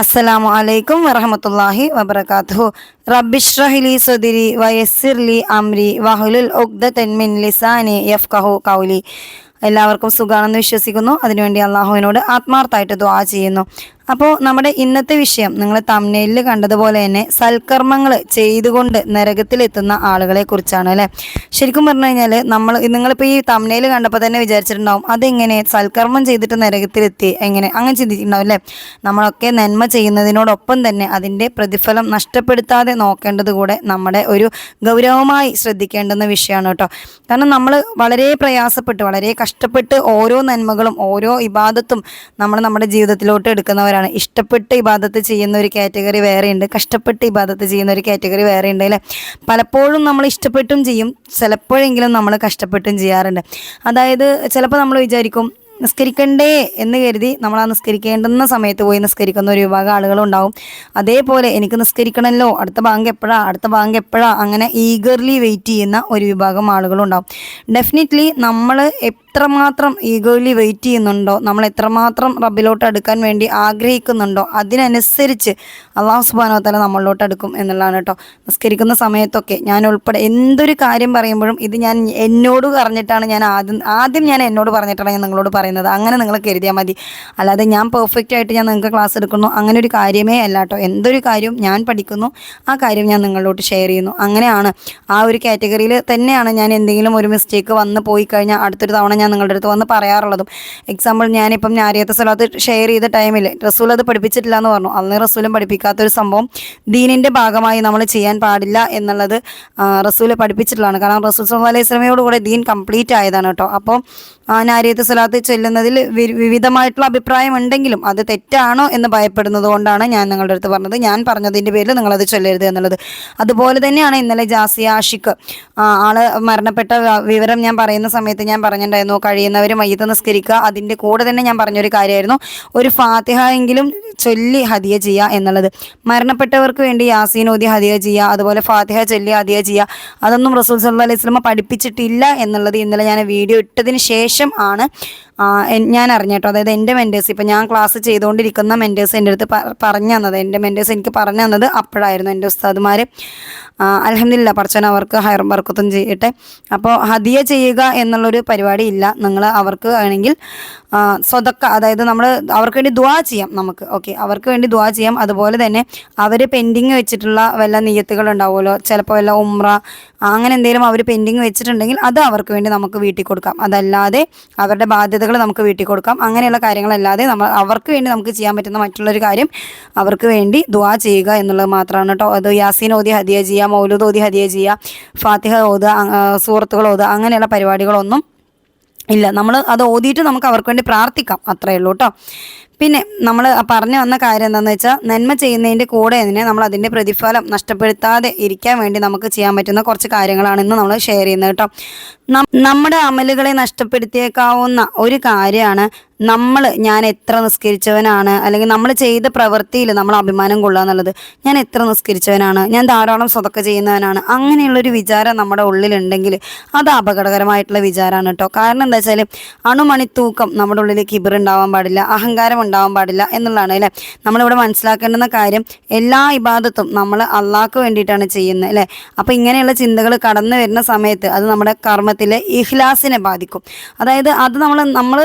അസ്സലാമു അലൈക്കും വറഹമത്തല്ലാഹി വബർക്കാത്തു റബ്ബിഷ്റഹിലി സുദിരി വയസ്സിർലി അംരി വഹുലുൽ ഉഗ്ദ മിൻ ലിസാനി യഫ്കഹു കൗലി എല്ലാവർക്കും സുഖാണെന്ന് വിശ്വസിക്കുന്നു. അതിനുവേണ്ടി അള്ളാഹുവിനോട് ആത്മാർത്ഥമായിട്ട് ദ്വാ ചെയ്യുന്നു. അപ്പോൾ നമ്മുടെ ഇന്നത്തെ വിഷയം നിങ്ങൾ തമ്നയിലിൽ കണ്ടതുപോലെ തന്നെ സൽക്കർമ്മങ്ങൾ ചെയ്തുകൊണ്ട് നരകത്തിലെത്തുന്ന ആളുകളെ കുറിച്ചാണ് അല്ലേ? ശരിക്കും പറഞ്ഞു കഴിഞ്ഞാൽ നമ്മൾ നിങ്ങളിപ്പോൾ ഈ തമ്നയിൽ കണ്ടപ്പോൾ തന്നെ വിചാരിച്ചിട്ടുണ്ടാവും അതെങ്ങനെ സൽക്കർമ്മം ചെയ്തിട്ട് നരകത്തിലെത്തി എങ്ങനെ? അങ്ങനെ ചിന്തിച്ചിട്ടുണ്ടാവും അല്ലേ? നമ്മളൊക്കെ നന്മ ചെയ്യുന്നതിനോടൊപ്പം തന്നെ അതിന്റെ പ്രതിഫലം നഷ്ടപ്പെടുത്താതെ നോക്കേണ്ടത് കൂടെ നമ്മുടെ ഒരു ഗൗരവമായി ശ്രദ്ധിക്കേണ്ടുന്ന വിഷയമാണ് കേട്ടോ. കാരണം നമ്മൾ വളരെ പ്രയാസപ്പെട്ട് വളരെ കഷ്ടപ്പെട്ട് ഓരോ നന്മകളും ഓരോ ഇബാദത്തും നമ്മൾ നമ്മുടെ ജീവിതത്തിലോട്ട് എടുക്കുന്നവരാണ്. ഇഷ്ടപ്പെട്ട് ഇബാദത്ത് ചെയ്യുന്ന ഒരു കാറ്റഗറി വേറെയുണ്ട്. കഷ്ടപ്പെട്ട് ഇബാദത്ത് ചെയ്യുന്ന ഒരു കാറ്റഗറി വേറെയുണ്ട് അല്ലേ? പലപ്പോഴും നമ്മൾ ഇഷ്ടപ്പെട്ടും ചെയ്യും. ചിലപ്പോഴെങ്കിലും നമ്മൾ കഷ്ടപ്പെട്ടും ചെയ്യാറുണ്ട്. അതായത് ചിലപ്പോൾ നമ്മൾ വിചാരിക്കും നിസ്കരിക്കണ്ടേ എന്ന് കരുതി നമ്മൾ ആ നിസ്കരിക്കേണ്ടുന്ന സമയത്ത് പോയി നിസ്കരിക്കുന്ന ഒരു വിഭാഗം ആളുകളുണ്ടാവും അതേപോലെ എനിക്ക് നിസ്കരിക്കണമല്ലോ അടുത്ത ബാങ്ക് എപ്പോഴാ അടുത്ത ബാങ്ക് എപ്പോഴാ അങ്ങനെ ഈഗർലി വെയിറ്റ് ചെയ്യുന്ന ഒരു വിഭാഗം ആളുകളുണ്ടാവും ഡെഫിനറ്റ്ലി നമ്മൾ എത്രമാത്രം ഈഗോയിലി വെയിറ്റ് ചെയ്യുന്നുണ്ടോ നമ്മൾ എത്രമാത്രം റബ്ബിലോട്ട് അടുക്കാൻ വേണ്ടി ആഗ്രഹിക്കുന്നുണ്ടോ അതിനനുസരിച്ച് അള്ളാഹു സുബാനോത്തല നമ്മളിലോട്ട് അടുക്കും എന്നുള്ളതാണ് കേട്ടോ. നിസ്കരിക്കുന്ന സമയത്തൊക്കെ ഞാൻ ഉൾപ്പെടെ എന്തൊരു കാര്യം പറയുമ്പോഴും ഇത് ഞാൻ എന്നോട് പറഞ്ഞിട്ടാണ് ഞാൻ ആദ്യം ആദ്യം ഞാൻ എന്നോട് പറഞ്ഞിട്ടാണ് ഞാൻ നിങ്ങളോട് പറയുന്നത്. അങ്ങനെ നിങ്ങൾ കരുതിയാൽ മതി. അല്ലാതെ ഞാൻ പെർഫെക്റ്റ് ആയിട്ട് ഞാൻ നിങ്ങൾക്ക് ക്ലാസ് എടുക്കുന്നു. അങ്ങനെ ഒരു കാര്യമേ അല്ല കേട്ടോ. എന്തൊരു കാര്യം ഞാൻ പഠിക്കുന്നു ആ കാര്യം ഞാൻ നിങ്ങളോട്ട് ഷെയർ ചെയ്യുന്നു. അങ്ങനെയാണ് ആ ഒരു കാറ്റഗറിയിൽ തന്നെയാണ് ഞാൻ എന്തെങ്കിലും ഒരു മിസ്റ്റേക്ക് വന്ന് പോയി കഴിഞ്ഞാൽ അടുത്തൊരു തവണ ഞാൻ നിങ്ങളുടെ അടുത്ത് വന്ന് പറയാറുള്ളതും. എക്സാമ്പിൾ ഞാനിപ്പം ഞാരിയത്തെ സ്ഥലത്ത് ഷെയർ ചെയ്ത ടൈമിൽ റസൂൽ അത് പഠിപ്പിച്ചിട്ടില്ല എന്ന് പറഞ്ഞു. അന്ന് റസൂലും പഠിപ്പിക്കാത്തൊരു സംഭവം ദീനിന്റെ ഭാഗമായി നമ്മൾ ചെയ്യാൻ പാടില്ല എന്നുള്ളത് റസൂൽ പഠിപ്പിച്ചിട്ടുള്ളതാണ്. കാരണം റസൂൽ സല്ലല്ലാഹു അലൈഹി സ്വലമയോട് കൂടെ ദീൻ കംപ്ലീറ്റ് ആയതാണ് കേട്ടോ. അപ്പോൾ നാരിയത്ത് സ്വലാത്ത് ചൊല്ലുന്നതിൽ വിവിധമായിട്ടുള്ള അഭിപ്രായം ഉണ്ടെങ്കിലും അത് തെറ്റാണോ എന്ന് ഭയപ്പെടുന്നത് കൊണ്ടാണ് ഞാൻ നിങ്ങളുടെ അടുത്ത് പറഞ്ഞത്. ഞാൻ പറഞ്ഞതിന്റെ പേരിൽ നിങ്ങളത് ചൊല്ലരുത് എന്നുള്ളത്. അതുപോലെ തന്നെയാണ് ഇന്നലെ ജാസിയ ആഷിഖ് ആൾ മരണപ്പെട്ട വിവരം ഞാൻ പറയുന്ന സമയത്ത് ഞാൻ പറഞ്ഞിട്ടുണ്ടായിരുന്നു. കഴിയുന്നവർ മയ്യത്ത് നിസ്കരിക്കുക. അതിന്റെ കൂടെ തന്നെ ഞാൻ പറഞ്ഞൊരു കാര്യമായിരുന്നു. ഒരു ഫാത്തിഹ എങ്കിലും ചൊല്ലി ഹദിയ ചെയ്യുക എന്നുള്ളത്. മരണപ്പെട്ടവർക്ക് വേണ്ടി യാസീൻ ഓതി ഹദിയ ചെയ്യുക അതുപോലെ ഫാത്തിഹ ചൊല്ലി ഹദിയ ചെയ്യുക അതൊന്നും റസൂൽ സല്ലാ അലൈഹി സ്വലമ പഠിപ്പിച്ചിട്ടില്ല എന്നുള്ളത് ഇന്നലെ ഞാൻ വീഡിയോ ഇട്ടതിന് ശേഷം ആണ്. ഞാൻ അറിഞ്ഞേട്ടോ അതായത് എന്റെ മെന്റേഴ്സ് ഇപ്പം ഞാൻ ക്ലാസ് ചെയ്തുകൊണ്ടിരിക്കുന്ന മെന്റേഴ്സ് എന്റെ അടുത്ത് പറഞ്ഞു തന്നത്. എന്റെ മെന്റേഴ്സ് എനിക്ക് പറഞ്ഞു തന്നത് അപ്പോഴായിരുന്നു എന്റെ ഉസ്താദുമാർ അലഹമില്ല പഠിച്ചാൽ അവർക്ക് ഹയർ വർക്കത്തും ചെയ്യട്ടെ. അപ്പോൾ ഹദിയ ചെയ്യുക എന്നുള്ളൊരു പരിപാടി ഇല്ല. നിങ്ങൾ അവർക്ക് ആണെങ്കിൽ സ്വതക്ക അതായത് നമ്മൾ അവർക്ക് വേണ്ടി ദുവാ ചെയ്യാം നമുക്ക്. ഓക്കെ അവർക്ക് വേണ്ടി ദുവാ ചെയ്യാം. അതുപോലെ തന്നെ അവർ പെൻഡിങ് വെച്ചിട്ടുള്ള വല്ല നീയത്തുകൾ ഉണ്ടാവുമല്ലോ. ചിലപ്പോൾ വല്ല ഉമ്ര അങ്ങനെ എന്തെങ്കിലും അവർ പെൻഡിങ് വെച്ചിട്ടുണ്ടെങ്കിൽ അത് അവർക്ക് വേണ്ടി നമുക്ക് വീട്ടിൽ കൊടുക്കാം അതല്ലാതെ അവരുടെ ബാധ്യതകൾ നമുക്ക് വീട്ടിൽ കൊടുക്കാം. അങ്ങനെയുള്ള കാര്യങ്ങളല്ലാതെ നമ്മൾ അവർക്ക് വേണ്ടി നമുക്ക് ചെയ്യാൻ പറ്റുന്ന മറ്റുള്ളൊരു കാര്യം അവർക്ക് വേണ്ടി ദുവാ ചെയ്യുക എന്നുള്ളത് മാത്രമാണ് കേട്ടോ അത് യാസീൻ ഓതി ഹദിയ ചെയ്യുക മൗലൂദ് ഓതി ഹദിയ ചെയ്യുക ഫാത്തിഹ ഓതുക സുഹൃത്തുക്കൾ ഓത് അങ്ങനെയുള്ള പരിപാടികളൊന്നും ഇല്ല. നമ്മൾ അത് ഓതിയിട്ട് നമുക്ക് അവർക്ക് വേണ്ടി പ്രാർത്ഥിക്കാം. അത്രയേ ഉള്ളൂ കേട്ടോ പിന്നെ നമ്മൾ പറഞ്ഞു വന്ന കാര്യം എന്താണെന്ന് വെച്ചാൽ നന്മ ചെയ്യുന്നതിന്റെ കൂടെ തന്നെ നമ്മൾ അതിന്റെ പ്രതിഫലം നഷ്ടപ്പെടുത്താതെ ഇരിക്കാൻ വേണ്ടി നമുക്ക് ചെയ്യാൻ പറ്റുന്ന കുറച്ച് കാര്യങ്ങളാണ് ഇന്ന് നമ്മൾ ഷെയർ ചെയ്യുന്നത് കേട്ടോ. നമ്മുടെ അമലുകളെ നഷ്ടപ്പെടുത്തിയേക്കാവുന്ന ഒരു കാര്യമാണ് നമ്മൾ ഞാൻ എത്ര നിസ്കരിച്ചവനാണ് അല്ലെങ്കിൽ നമ്മൾ ചെയ്ത പ്രവൃത്തിയിൽ നമ്മൾ അഭിമാനം കൊള്ളുക എന്നുള്ളത്. ഞാൻ എത്ര നിസ്കരിച്ചവനാണ് ഞാൻ ധാരാളം സ്വതക്ക ചെയ്യുന്നവനാണ് അങ്ങനെയുള്ളൊരു വിചാരം നമ്മുടെ ഉള്ളിലുണ്ടെങ്കിൽ അത് അപകടകരമായിട്ടുള്ള വിചാരമാണ് കേട്ടോ. കാരണം എന്താ വെച്ചാൽ അണുമണിത്തൂക്കം നമ്മുടെ ഉള്ളിൽ കിബിർ ഉണ്ടാവാൻ പാടില്ല അഹങ്കാരം ഉണ്ടാവാൻ പാടില്ല എന്നുള്ളതാണ് അല്ലേ? നമ്മളിവിടെ മനസ്സിലാക്കേണ്ടുന്ന കാര്യം എല്ലാ ഇബാദത്തും നമ്മൾ അള്ളാഹ്ക്ക് വേണ്ടിയിട്ടാണ് ചെയ്യുന്നത് അല്ലേ? അപ്പോൾ ഇങ്ങനെയുള്ള ചിന്തകൾ കടന്നു വരുന്ന സമയത്ത് അത് നമ്മുടെ കർമ്മത്തിലെ ഇഹ്ലാസിനെ ബാധിക്കും. അതായത് അത് നമ്മൾ നമ്മൾ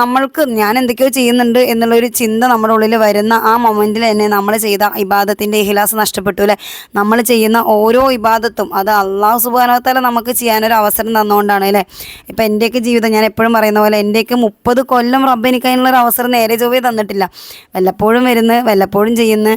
നമ്മൾക്ക് ഞാൻ എന്തൊക്കെയോ ചെയ്യുന്നുണ്ട് എന്നുള്ളൊരു ചിന്ത നമ്മുടെ ഉള്ളിൽ വരുന്ന ആ മൊമെന്റിൽ തന്നെ നമ്മൾ ചെയ്ത ഇബാദത്തിന്റെ ഇഹ്ലാസ് നഷ്ടപ്പെട്ടു അല്ലേ? നമ്മൾ ചെയ്യുന്ന ഓരോ ഇബാദത്തും അത് അള്ളാഹു സുബാനോത്താല നമുക്ക് ചെയ്യാനൊരു അവസരം തന്നുകൊണ്ടാണ് അല്ലേ? ഇപ്പം എന്റെയൊക്കെ ജീവിതം ഞാൻ എപ്പോഴും പറയുന്ന പോലെ എന്റെയൊക്കെ മുപ്പത് കൊല്ലം റബ്ബ് എനിക്ക് അവസരം നേരെ ചൊവ്വേ തന്നിട്ടില്ല. വല്ലപ്പോഴും വരുന്ന് വല്ലപ്പോഴും ചെയ്യുന്ന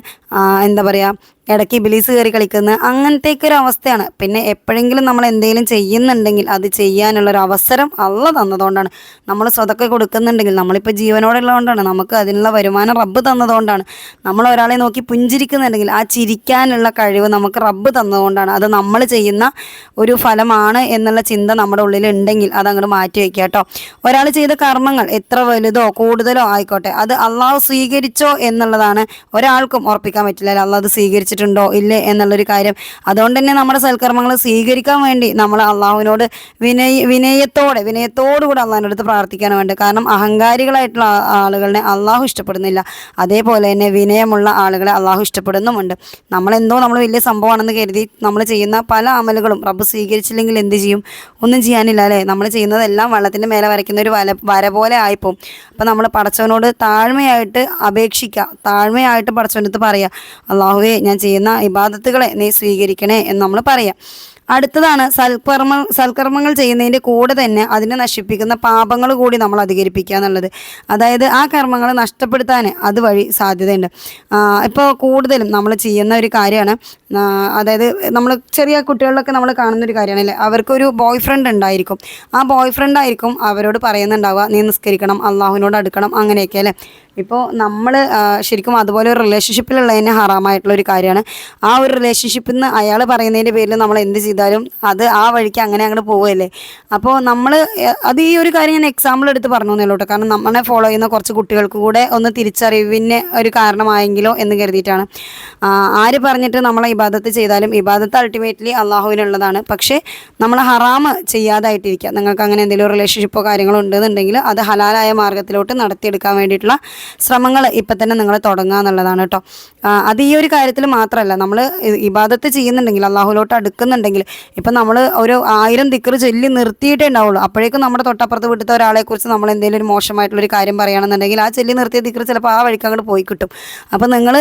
എന്താ പറയുക ഇടയ്ക്ക് ബിലീസ് കയറി കളിക്കുന്ന അങ്ങനത്തേക്ക് ഒരു അവസ്ഥയാണ് പിന്നെ എപ്പോഴെങ്കിലും നമ്മൾ എന്തെങ്കിലും ചെയ്യുന്നുണ്ടെങ്കിൽ അത് ചെയ്യാനുള്ളൊരു അവസരം അള്ള തന്നതുകൊണ്ടാണ്. നമ്മൾ സ്വതൊക്കെ കൊടുക്കുന്നുണ്ടെങ്കിൽ നമ്മളിപ്പോൾ ജീവനോടുള്ളതുകൊണ്ടാണ്. നമുക്ക് അതിനുള്ള വരുമാനം റബ്ബ് തന്നതുകൊണ്ടാണ്. നമ്മൾ ഒരാളെ നോക്കി പുഞ്ചിരിക്കുന്നുണ്ടെങ്കിൽ ആ ചിരിക്കാനുള്ള കഴിവ് നമുക്ക് റബ്ബ് തന്നതുകൊണ്ടാണ്. അത് നമ്മൾ ചെയ്യുന്ന ഒരു ഫലമാണ് എന്നുള്ള ചിന്ത നമ്മുടെ ഉള്ളിൽ ഉണ്ടെങ്കിൽ അത് മാറ്റി വയ്ക്കുക കേട്ടോ. ഒരാൾ ചെയ്ത കർമ്മങ്ങൾ എത്ര വലുതോ കൂടുതലോ ആയിക്കോട്ടെ. അത് അള്ളാഹു സ്വീകരിച്ചോ എന്നുള്ളതാണ് ഒരാൾക്കും ഉറപ്പിക്കാൻ പറ്റില്ല. അല്ലാതെ അത് സ്വീകരിച്ചിട്ട് സ്വീകരിച്ചിട്ടുണ്ടോ ഇല്ലേ എന്നുള്ളൊരു കാര്യം. അതുകൊണ്ട് തന്നെ നമ്മുടെ സൽക്കർമ്മങ്ങൾ സ്വീകരിക്കാൻ വേണ്ടി നമ്മൾ അള്ളാഹുവിനോട് വിനയ വിനയത്തോടെ വിനയത്തോടുകൂടി അള്ളാഹിന്റെ അടുത്ത് പ്രാർത്ഥിക്കാൻ വേണ്ടി. കാരണം അഹങ്കാരികളായിട്ടുള്ള ആളുകളെ അള്ളാഹു ഇഷ്ടപ്പെടുന്നില്ല. അതേപോലെ തന്നെ വിനയമുള്ള ആളുകളെ അള്ളാഹു ഇഷ്ടപ്പെടുന്നുമുണ്ട്. നമ്മളെന്തോ നമ്മൾ വലിയ സംഭവമാണെന്ന് കരുതി നമ്മൾ ചെയ്യുന്ന പല അമലുകളും റബ്ബ് സ്വീകരിച്ചില്ലെങ്കിൽ എന്ത് ചെയ്യും? ഒന്നും ചെയ്യാനില്ല അല്ലേ? നമ്മൾ ചെയ്യുന്നതെല്ലാം വെള്ളത്തിന്റെ മേലെ വരയ്ക്കുന്ന ഒരു വല വര പോലെ ആയിപ്പോവും. അപ്പം നമ്മൾ പടച്ചവനോട് താഴ്മയായിട്ട് അപേക്ഷിക്കുക താഴ്മയായിട്ട് പടച്ചവനടുത്ത് പറയുക അള്ളാഹുവേ ഞാൻ ചെയ്യുന്ന ഇബാദത്തുകളെ നീ സ്വീകരിക്കണേ എന്ന് നമ്മൾ പറയാം. അടുത്തതാണ് സൽക്കർമ്മ സൽക്കർമ്മങ്ങൾ ചെയ്യുന്നതിന്റെ കൂടെ തന്നെ അതിനെ നശിപ്പിക്കുന്ന പാപങ്ങൾ കൂടി നമ്മൾ അധികരിപ്പിക്കുക എന്നുള്ളത്. അതായത് ആ കർമ്മങ്ങൾ നഷ്ടപ്പെടുത്താൻ അതുവഴി സാധ്യതയുണ്ട്. ഇപ്പോൾ കൂടുതലും നമ്മൾ ചെയ്യുന്ന ഒരു കാര്യമാണ് അതായത് നമ്മൾ ചെറിയ കുട്ടികളിലൊക്കെ നമ്മൾ കാണുന്ന ഒരു കാര്യമാണ് അല്ലേ? അവർക്കൊരു ബോയ് ഫ്രണ്ട് ഉണ്ടായിരിക്കും. ആ ബോയ് ഫ്രണ്ട് ആയിരിക്കും അവരോട് പറയുന്നുണ്ടാവുക നീ നിസ്കരിക്കണം അള്ളാഹുവിനോട് അടുക്കണം അങ്ങനെയൊക്കെ അല്ലേ? ഇപ്പോൾ നമ്മൾ ശരിക്കും അതുപോലെ ഒരു റിലേഷൻഷിപ്പിലുള്ളതിനെ ഹറാമായിട്ടുള്ള ഒരു കാര്യമാണ്. ആ ഒരു റിലേഷൻഷിപ്പിൽ നിന്ന് അയാൾ പറയുന്നതിന്റെ പേരിൽ നമ്മൾ എന്ത് ചെയ്താലും അത് ആ വഴിക്ക് അങ്ങനെ അങ്ങോട്ട് പോവുകയല്ലേ. അപ്പോൾ നമ്മൾ അത് ഈ ഒരു കാര്യം ഞാൻ എക്സാമ്പിൾ എടുത്ത് പറഞ്ഞു എന്നേ കേട്ടോ കാരണം നമ്മളെ ഫോളോ ചെയ്യുന്ന കുറച്ച് കുട്ടികൾക്ക് കൂടെ ഒന്ന് തിരിച്ചറിവിന് ഒരു കാരണമായെങ്കിലോ എന്ന് കരുതിയിട്ടാണ്. ആര് പറഞ്ഞിട്ട് നമ്മളെ ഇബാദത്ത് ചെയ്താലും ഇബാദത്ത് അൾട്ടിമേറ്റ്ലി അള്ളാഹുവിനുള്ളതാണ്. പക്ഷേ നമ്മൾ ഹറാമ് ചെയ്യാതായിട്ടിരിക്കുക നിങ്ങൾക്ക് അങ്ങനെ എന്തെങ്കിലും റിലേഷൻഷിപ്പോ കാര്യങ്ങളോ ഉണ്ടെന്നുണ്ടെങ്കിൽ അത് ഹലാലായ മാർഗത്തിലോട്ട് നടത്തിയെടുക്കാൻ വേണ്ടിയിട്ടുള്ള ശ്രമങ്ങൾ ഇപ്പം തന്നെ നിങ്ങൾ തുടങ്ങുക എന്നുള്ളതാണ് കേട്ടോ അത് ഈ ഒരു കാര്യത്തിൽ മാത്രമല്ല നമ്മൾ ഇബാദത്ത് ചെയ്യുന്നുണ്ടെങ്കിൽ അള്ളാഹുലോട്ട് അടുക്കുന്നുണ്ടെങ്കിൽ ഇപ്പം നമ്മൾ ഒരു ആയിരം ദിക്കറ് ചൊല്ലി നിർത്തിയിട്ടേ ഉണ്ടാവുള്ളൂ. അപ്പോഴേക്കും നമ്മുടെ തൊട്ടപ്പുറത്ത് വീട്ടിലത്തെ ഒരാളെക്കുറിച്ച് നമ്മൾ എന്തെങ്കിലും ഒരു മോശമായിട്ടുള്ളൊരു കാര്യം പറയുകയാണെന്നുണ്ടെങ്കിൽ ആ ചൊല്ലി നിർത്തിയ ദിക്കറ് ചിലപ്പോൾ ആ വഴിക്ക് അങ്ങോട്ട് പോയി കിട്ടും. അപ്പം നിങ്ങൾ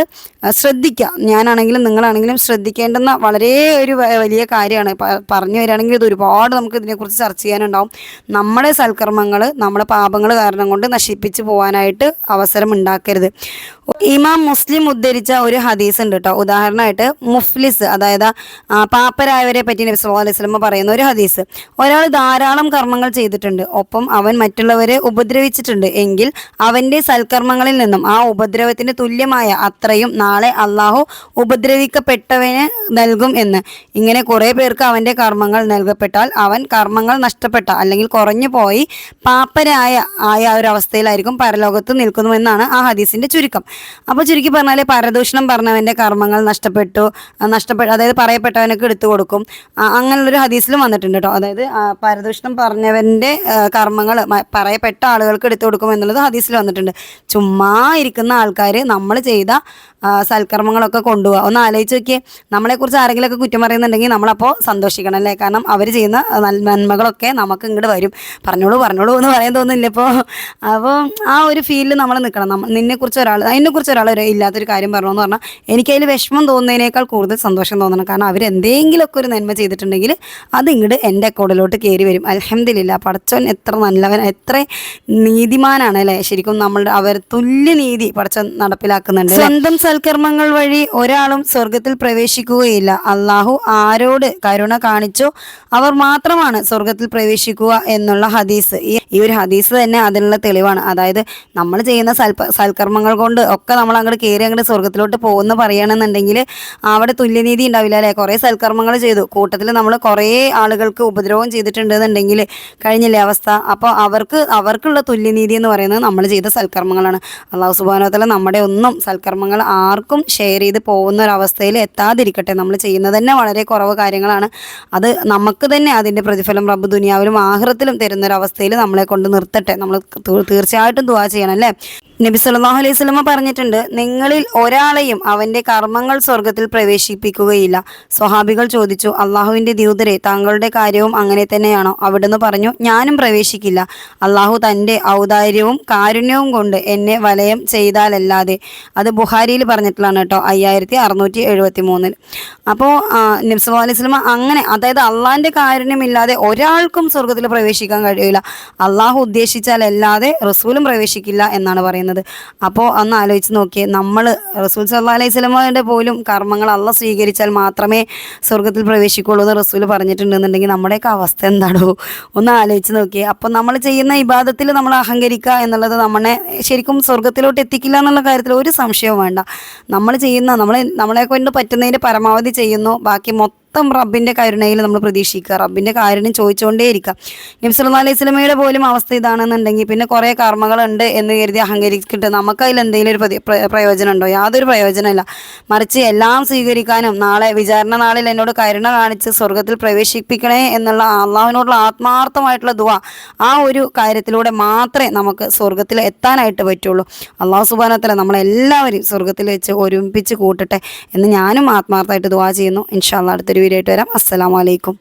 ശ്രദ്ധിക്കുക ഞാനാണെങ്കിലും നിങ്ങളാണെങ്കിലും ശ്രദ്ധിക്കേണ്ടുന്ന വളരെ ഒരു വലിയ കാര്യമാണ്. പറഞ്ഞു വരികയാണെങ്കിൽ ഇത് ഒരുപാട് നമുക്ക് ഇതിനെക്കുറിച്ച് ചർച്ച ചെയ്യാനുണ്ടാവും. നമ്മുടെ സൽക്കർമ്മങ്ങൾ നമ്മുടെ പാപങ്ങൾ കാരണം കൊണ്ട് നശിപ്പിച്ചു പോകാനായിട്ട് അവസരം ഉണ്ടാക്കരുത്. ഇമാം മുസ്ലിം ഉദ്ധരിച്ച ഒരു ഹദീസ് ഉണ്ട് കേട്ടോ. ഉദാഹരണമായിട്ട് മുഫ്ലിസ് അതായത് പാപ്പരായവരെ പറ്റി നബി സല്ലല്ലാഹു അലൈഹി വസല്ലം പറയുന്ന ഒരു ഹദീസ്. ഒരാൾ ധാരാളം കർമ്മങ്ങൾ ചെയ്തിട്ടുണ്ട്. ഒപ്പം അവൻ മറ്റുള്ളവരെ ഉപദ്രവിച്ചിട്ടുണ്ട്. എങ്കിൽ അവന്റെ സൽക്കർമ്മങ്ങളിൽ നിന്നും ആ ഉപദ്രവത്തിന് തുല്യമായ അത്രയും നാളെ അള്ളാഹു ഉപദ്രവിക്കപ്പെട്ടവന് നൽകും എന്ന്. ഇങ്ങനെ കുറേ പേർക്ക് അവന്റെ കർമ്മങ്ങൾ നൽകപ്പെട്ടാൽ അവൻ കർമ്മങ്ങൾ നഷ്ടപ്പെട്ട അല്ലെങ്കിൽ കുറഞ്ഞു പോയി പാപ്പരായ ആയ ഒരു അവസ്ഥയിലായിരിക്കും പരലോകത്ത് നിൽക്കുന്നുവെന്നാണ് ആ ഹദീസിന്റെ ചുരുക്കം. അപ്പോൾ ചുരുക്കി പറഞ്ഞാൽ പരദൂഷണം പറഞ്ഞവന്റെ കർമ്മങ്ങൾ നഷ്ടപ്പെട്ടു. നഷ്ടപ്പെട്ടു അതായത് പറയപ്പെട്ടവനൊക്കെ എടുത്തു കൊടുക്കും. അങ്ങനെയുള്ളൊരു ഹദീസിലും വന്നിട്ടുണ്ട് കേട്ടോ അതായത് പരദൂഷണം പറഞ്ഞവന്റെ കർമ്മങ്ങൾ പറയപ്പെട്ട ആളുകൾക്ക് എടുത്തു കൊടുക്കും എന്നുള്ളത് ഹദീസിൽ വന്നിട്ടുണ്ട്. ചുമ്മാ ഇരിക്കുന്ന ആൾക്കാർ നമ്മൾ ചെയ്ത സൽക്കർമ്മങ്ങളൊക്കെ കൊണ്ടുപോകുക ഒന്ന് ആലോചിച്ച് നോക്കിയേ നമ്മളെക്കുറിച്ച് ആരെങ്കിലുമൊക്കെ കുറ്റം പറയുന്നുണ്ടെങ്കിൽ നമ്മളപ്പോൾ സന്തോഷിക്കണം അല്ലേ? കാരണം അവർ ചെയ്യുന്ന നന്മകളൊക്കെ നമുക്ക് ഇങ്ങോട്ട് വരും. പറഞ്ഞോളൂ പറഞ്ഞോളൂ എന്ന് പറയാൻ തോന്നുന്നില്ല ഇപ്പോൾ അപ്പോൾ ആ ഒരു ഫീലിൽ നമ്മൾ നിൽക്കണം നിന്നെക്കുറിച്ച് ഒരാൾ അതിനെക്കുറിച്ച് ഒരാൾ ഒരു ഇല്ലാത്തൊരു കാര്യം പറഞ്ഞു എന്ന് പറഞ്ഞാൽ എനിക്കതിൽ വിഷമം തോന്നുന്നതിനേക്കാൾ കൂടുതൽ സന്തോഷം തോന്നണം. കാരണം അവരെന്തെങ്കിലുമൊക്കെ ഒരു നന്മ ചെയ്തിട്ടുണ്ടെങ്കിൽ അത് ഇങ്ങോട്ട് എന്റെ അക്കൗണ്ടിലോട്ട് കയറി വരും. അലഹമില്ല പടച്ചോൻ എത്ര നല്ലവൻ എത്ര നീതിമാനാണ് അല്ലേ? ശരിക്കും നമ്മളുടെ അവർ തുല്യനീതി പടച്ചോൻ നടപ്പിലാക്കുന്നുണ്ട് സ്വന്തം സൽക്കർമ്മങ്ങൾ വഴി ഒരാളും സ്വർഗത്തിൽ പ്രവേശിക്കുകയില്ല. അള്ളാഹു ആരോട് കരുണ കാണിച്ചോ അവർ മാത്രമാണ് സ്വർഗത്തിൽ പ്രവേശിക്കുക എന്നുള്ള ഹദീസ്. ഈ ഒരു ഹദീസ് തന്നെ അതിനുള്ള തെളിവാണ്. അതായത് നമ്മൾ ചെയ്യുന്ന സൽക്കർമ്മങ്ങൾ കൊണ്ട് ഒക്കെ നമ്മൾ അങ്ങോട്ട് കയറി അങ്ങോട്ട് സ്വർഗത്തിലോട്ട് പോകുന്ന പറയുകയാണെന്നുണ്ടെങ്കിൽ അവിടെ തുല്യനീതി ഉണ്ടാവില്ല അല്ലേ? കുറേ സൽക്കർമ്മങ്ങൾ ചെയ്തു. കൂട്ടത്തിൽ നമ്മൾ കുറേ ആളുകൾക്ക് ഉപദ്രവം ചെയ്തിട്ടുണ്ടെന്നുണ്ടെങ്കിൽ കഴിഞ്ഞില്ലേ അവസ്ഥ. അപ്പോൾ അവർക്ക് അവർക്കുള്ള തുല്യനീതി എന്ന് പറയുന്നത് നമ്മൾ ചെയ്ത സൽക്കർമ്മങ്ങളാണ്. അള്ളാഹു സുബാനോത്തല നമ്മുടെ ഒന്നും സൽക്കർമ്മങ്ങൾ ആർക്കും ഷെയർ ചെയ്ത് പോകുന്ന ഒരവസ്ഥയിൽ എത്താതിരിക്കട്ടെ. നമ്മൾ ചെയ്യുന്നത് തന്നെ വളരെ കുറവ് കാര്യങ്ങളാണ്. അത് നമുക്ക് തന്നെ അതിന്റെ പ്രതിഫലം റബ്ബ് ദുനിയാവിലും ആഹ്റത്തിലും തരുന്നൊരവസ്ഥയിൽ നമ്മളെ കൊണ്ട് നിർത്തട്ടെ. നമ്മൾ തീർച്ചയായിട്ടും ദുവാ ചെയ്യണം അല്ലേ? നബി സല്ലല്ലാഹു അലൈഹി സ്വലമ പറഞ്ഞിട്ടുണ്ട് നിങ്ങളിൽ ഒരാളെയും അവന്റെ കർമ്മങ്ങൾ സ്വർഗത്തിൽ പ്രവേശിപ്പിക്കുകയില്ല. സ്വഹാബികൾ ചോദിച്ചു അള്ളാഹുവിന്റെ ദൂതരെ താങ്കളുടെ കാര്യവും അങ്ങനെ തന്നെയാണോ? അവിടുന്ന് പറഞ്ഞു ഞാനും പ്രവേശിക്കില്ല. അള്ളാഹു തന്റെ ഔദാര്യവും കാരുണ്യവും കൊണ്ട് എന്നെ വലയം ചെയ്താലല്ലാതെ. അത് ബുഹാരിയിൽ പറഞ്ഞിട്ടുള്ളതാണ് കേട്ടോ അയ്യായിരത്തി അറുന്നൂറ്റി എഴുപത്തി മൂന്നിൽ അപ്പോൾ നബ്സു അലൈഹി സ്വലമ അങ്ങനെ അതായത് അള്ളാഹിന്റെ കാരുണ്യമില്ലാതെ ഒരാൾക്കും സ്വർഗത്തിൽ പ്രവേശിക്കാൻ കഴിയില്ല. അള്ളാഹു ഉദ്ദേശിച്ചാലല്ലാതെ റസൂലും പ്രവേശിക്കില്ല എന്നാണ് പറയുന്നത്. അപ്പോൾ ഒന്ന് ആലോചിച്ച് നോക്കിയേ നമ്മൾ റസൂൽ സല്ലാ അലൈഹി സ്വലമയുടെ പോലും കർമ്മങ്ങൾ അല്ല സ്വീകരിച്ചാൽ മാത്രമേ സ്വർഗത്തിൽ പ്രവേശിക്കുള്ളൂ എന്ന് റസൂൽ പറഞ്ഞിട്ടുണ്ടെന്നുണ്ടെങ്കിൽ നമ്മുടെയൊക്കെ അവസ്ഥ എന്താണോ ഒന്ന് ആലോചിച്ച് നോക്കിയേ. അപ്പോൾ നമ്മൾ ചെയ്യുന്ന ഇബാദത്തിൽ നമ്മൾ അഹങ്കരിക്കുക എന്നുള്ളത് നമ്മളെ ശരിക്കും സ്വർഗത്തിലോട്ട് എത്തിക്കില്ല എന്നുള്ള കാര്യത്തിൽ ഒരു സംശയവും വേണ്ട. നമ്മൾ ചെയ്യുന്ന നമ്മളെ നമ്മളെ കൊണ്ട് പറ്റുന്നതിന്റെ പരമാവധി ചെയ്യുന്നു. ബാക്കി മൊത്തം മൊത്തം റബ്ബിന്റെ കരുണയിൽ നമ്മൾ പ്രതീക്ഷിക്കുക. റബ്ബിന്റെ കാരുണ്യം ചോദിച്ചുകൊണ്ടേ ഇരിക്കുക നബി സല്ലല്ലാഹു അലൈഹി സ്വലമയുടെ പോലും അവസ്ഥ ഇതാണെന്നുണ്ടെങ്കിൽ പിന്നെ കുറേ കർമ്മങ്ങളുണ്ട് എന്ന് കരുതി അഹങ്കരിക്കിട്ട് നമുക്ക് അതിൽ എന്തെങ്കിലും ഒരു പ്രയോജനം ഉണ്ടോ യാതൊരു പ്രയോജനമില്ല മറിച്ച് എല്ലാം സ്വീകരിക്കാനും നാളെ വിചാരണ നാളിൽ എന്നോട് കരുണ കാണിച്ച് സ്വർഗത്തിൽ പ്രവേശിപ്പിക്കണേ എന്നുള്ള അള്ളാഹുവിനോടുള്ള ആത്മാർത്ഥമായിട്ടുള്ള ദുവ ആ ഒരു കാര്യത്തിലൂടെ മാത്രമേ നമുക്ക് സ്വർഗത്തിൽ എത്താനായിട്ട് പറ്റുള്ളൂ. അള്ളാഹു സുബാനത്തല നമ്മളെല്ലാവരും സ്വർഗത്തിൽ വെച്ച് ഒരുമിപ്പിച്ച് കൂട്ടട്ടെ എന്ന് ഞാനും ആത്മാർത്ഥമായിട്ട് ദുവാ ചെയ്യുന്നു. ഇൻഷാല്ല അടുത്തൊരു വീഡിയോ ആയിട്ട് വരാം. അസ്സലാമു അലൈക്കും.